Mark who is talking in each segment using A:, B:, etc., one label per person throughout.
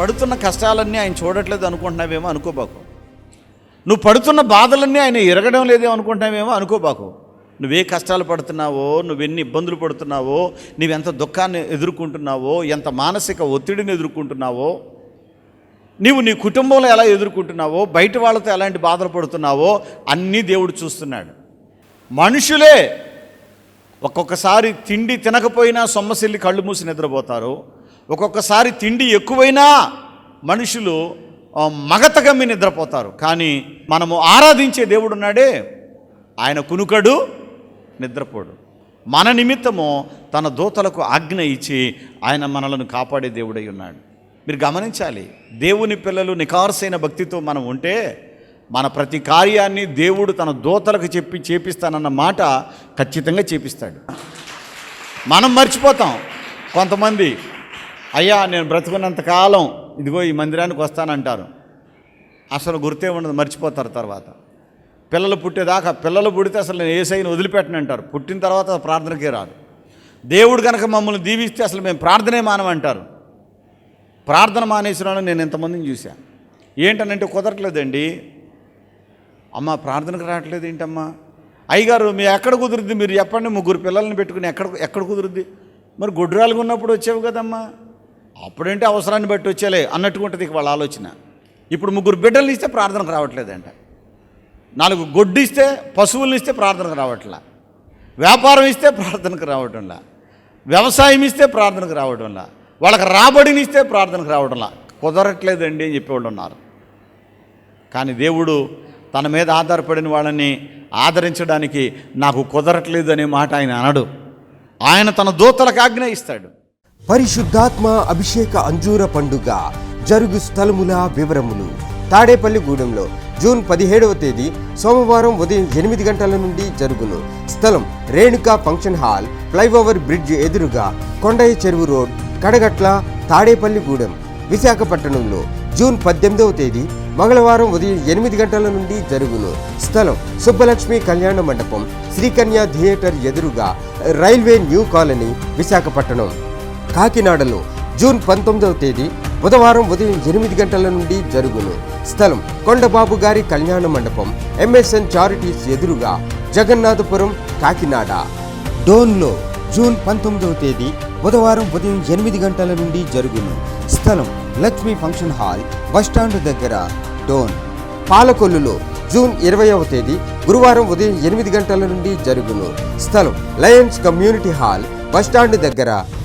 A: పడుతున్న కష్టాలన్నీ ఆయన చూడట్లేదు అనుకుంటున్నావేమో అనుకోబాకు. నువ్వు పడుతున్న బాధలన్నీ ఆయన ఎరగడం లేదేమో అనుకుంటున్నావేమో అనుకోబాకు. నువ్వే కష్టాలు పడుతున్నావో నువ్వెన్ని ఇబ్బందులు పడుతున్నావో నువ్వెంత దుఃఖాన్ని ఎదుర్కొంటున్నావో ఎంత మానసిక ఒత్తిడిని ఎదుర్కొంటున్నావో నీవు నీ కుటుంబంలో ఎలా ఎదుర్కొంటున్నావో బయట వాళ్ళతో ఎలాంటి బాధలు పడుతున్నావో అన్నీ దేవుడు చూస్తున్నాడు. మనుషులే ఒక్కొక్కసారి తిండి తినకపోయినా సొమ్మసిల్లి కళ్ళు మూసి నిద్రపోతారు. ఒక్కొక్కసారి తిండి ఎక్కువైనా మనుషులు మగతగమ్మి నిద్రపోతారు. కానీ మనము ఆరాధించే దేవుడు ఉన్నాడే. ఆయన కునుకడు నిద్రపోడు. మన నిమిత్తము తన దూతలకు ఆజ్ఞ ఇచ్చి ఆయన మనలను కాపాడే దేవుడై ఉన్నాడు. మీరు గమనించాలి దేవుని పిల్లలు నికార్సైన భక్తితో మనం ఉంటే మన ప్రతి కార్యాన్ని దేవుడు తన దూతలకు చెప్పి చేపిస్తానన్న మాట ఖచ్చితంగా చేపిస్తాడు. మనం మర్చిపోతాం. కొంతమంది అయ్యా నేను బ్రతుకున్నంత కాలం ఇదిగో ఈ మందిరానికి వస్తానంటారు. అసలు గుర్తే ఉండదు మర్చిపోతారు తర్వాత. పిల్లలు పుట్టేదాకా పిల్లలు పుడితే అసలు నేను ఏ సైని వదిలిపెట్టను అంటారు. పుట్టిన తర్వాత ప్రార్థనకే రాదు దేవుడు కనుక మమ్మల్ని దీవిస్తే అసలు మేము ప్రార్థనే మానమంటారు. ప్రార్థన మానేసిన వాళ్ళని నేను ఎంతమందిని చూశాను ఏంటనంటే కుదరట్లేదండి. అమ్మ ప్రార్థనకు రావట్లేదు ఏంటమ్మా? అయ్యగారు మీ ఎక్కడ కుదురుద్ది? మీరు చెప్పండి ముగ్గురు పిల్లల్ని పెట్టుకుని ఎక్కడ ఎక్కడ కుదురుద్ది? మరి గుడ్రాలుగా ఉన్నప్పుడు వచ్చేవి కదమ్మా? అప్పుడంటే అవసరాన్ని బట్టి వచ్చేలే అన్నట్టుగా ఉంటుంది వాళ్ళ ఆలోచన. ఇప్పుడు ముగ్గురు బిడ్డలు ఇస్తే ప్రార్థనకు రావట్లేదంట. నాలుగు గొడ్డు ఇస్తే పశువుల్ని ఇస్తే ప్రార్థనకు రావట్లా. వ్యాపారం ఇస్తే ప్రార్థనకు రావటంలా. వ్యవసాయం ఇస్తే ప్రార్థనకు రావటంలా. వాళ్ళకి రాబడిని ఇస్తే ప్రార్థనకు రావటంలా. కుదరట్లేదండి అని చెప్పేవాళ్ళు ఉన్నారు. కానీ దేవుడు తన మీద ఆధారపడిన వాళ్ళని ఆదరించడానికి నాకు కుదరట్లేదు అనే మాట ఆయన అనడు. ఆయన తన దూతలకు ఆజ్ఞ ఇస్తాడు.
B: పరిశుద్ధాత్మ అభిషేక అంజూర పండుగ జరుగు స్థలముల వివరములు. తాడేపల్లిగూడెంలో జూన్ పదిహేడవ తేదీ సోమవారం ఉదయం ఎనిమిది గంటల నుండి జరుగును. స్థలం Renuka function hall flyover bridge ఎదురుగా కొండయ్య చెరువు రోడ్ కడగట్ల తాడేపల్లిగూడెం విశాఖపట్నంలో జూన్ పద్దెనిమిదవ తేదీ మంగళవారం ఉదయం ఎనిమిది గంటల నుండి జరుగును. స్థలం సుబ్బలక్ష్మి కళ్యాణ మండపం శ్రీకన్య థియేటర్ ఎదురుగా రైల్వే న్యూ కాలనీ విశాఖపట్నం. కాకినాడలో జూన్ పంతొమ్మిదవ తేదీ బుధవారం ఉదయం ఎనిమిది గంటల నుండి జరుగును. స్థలం కొండబాబు గారి కళ్యాణ మండపం ఎంఎస్ఎన్ చారిటీస్ ఎదురుగా జగన్నాథపురం కాకినాడ. డోన్లో జూన్ పంతొమ్మిదవ తేదీ బుధవారం ఉదయం ఎనిమిది గంటల నుండి జరుగును. స్థలం లక్ష్మీ ఫంక్షన్ హాల్ బస్టాండ్ దగ్గర డోన్. పాలకొల్లులో జూన్ ఇరవైవ తేదీ గురువారం ఉదయం ఎనిమిది గంటల నుండి జరుగును. స్థలం లయన్స్ కమ్యూనిటీ హాల్ బస్టాండ్ దగ్గర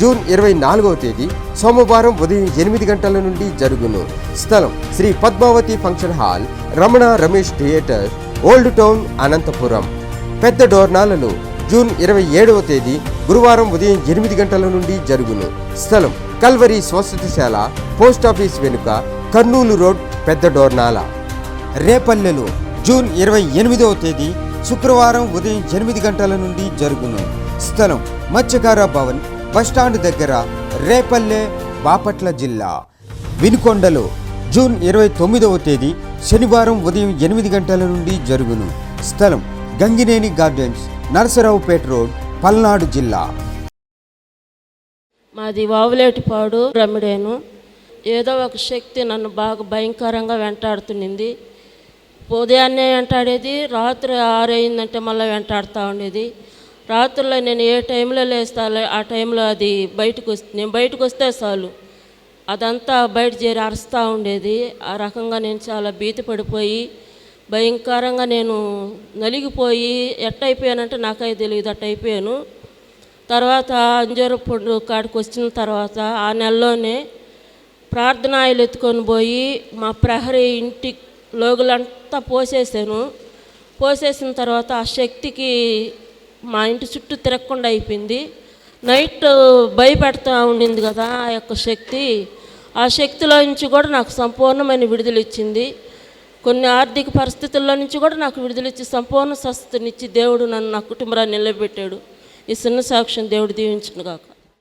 B: జూన్ ఇరవై నాలుగవ తేదీ సోమవారం ఉదయం ఎనిమిది గంటల నుండి జరుగును. స్థలం Sri Padmavathi function hall Ramana Ramesh theatre old town Anantapur. పెద్ద డోర్నాలలో జూన్ ఇరవై ఏడవ తేదీ గురువారం ఉదయం ఎనిమిది గంటల నుండి జరుగును. స్థలం కల్వరి స్వస్థతశాల పోస్ట్ ఆఫీస్ వెనుక కర్నూలు రోడ్ పెద్ద డోర్నాల. రేపల్లెలో జూన్ ఇరవై ఎనిమిదవ తేదీ శుక్రవారం ఉదయం ఎనిమిది గంటల నుండి జరుగును. స్థలం మత్స్యకార భవన్ బస్టాండ్ దగ్గర రేపల్లె బాపట్ల జిల్లా. వినుకొండలో జూన్ ఇరవై తొమ్మిదవ తేదీ శనివారం ఉదయం ఎనిమిది గంటల నుండి జరుగును. స్థలం గంగినేని గార్డెన్స్ నరసరావుపేట రోడ్ పల్నాడు జిల్లా.
C: మాది వావులేటిపాడు రమిడేను ఏదో ఒక శక్తి నన్ను బాగా భయంకరంగా వెంటాడుతున్నింది ఉదయాన్నే వెంటాడేది రాత్రి ఆరైందంటే మళ్ళీ వెంటాడుతూ ఉండేది. రాత్రుల్లో నేను ఏ టైంలో లేస్తాలో ఆ టైంలో అది బయటకు నేను బయటకు వస్తే చాలు. అదంతా బయట చేరి అరుస్తూ ఉండేది. ఆ రకంగా నేను చాలా భీతి పడిపోయి భయంకరంగా నేను నలిగిపోయి ఎట్టయిపోయానంటే నాకై తెలియదు అట్టయిపోయాను. తర్వాత అంజరప్పుడు కాడికి వచ్చిన తర్వాత ఆ నెలలోనే ప్రార్థన ఆయిల్ ఎత్తుకొని పోయి మా ప్రహరీ ఇంటి లోగులంతా పోసేసాను. పోసేసిన తర్వాత ఆ శక్తికి మా ఇంటి చుట్టూ తిరగకుండా అయిపోయింది. నైట్ భయపెడతా ఉండింది కదా ఆ యొక్క శక్తి. ఆ శక్తిలో నుంచి కూడా నాకు సంపూర్ణమైన విడుదల ఇచ్చింది. కొన్ని ఆర్థిక పరిస్థితుల్లో నుంచి కూడా నాకు విడుదలిచ్చి సంపూర్ణ స్వస్థతనిచ్చి దేవుడు నన్ను నా కుటుంబరాన్ని నిలబెట్టాడు. ఈ చిన్న సాక్ష్యం దేవుడు దీవించును కాక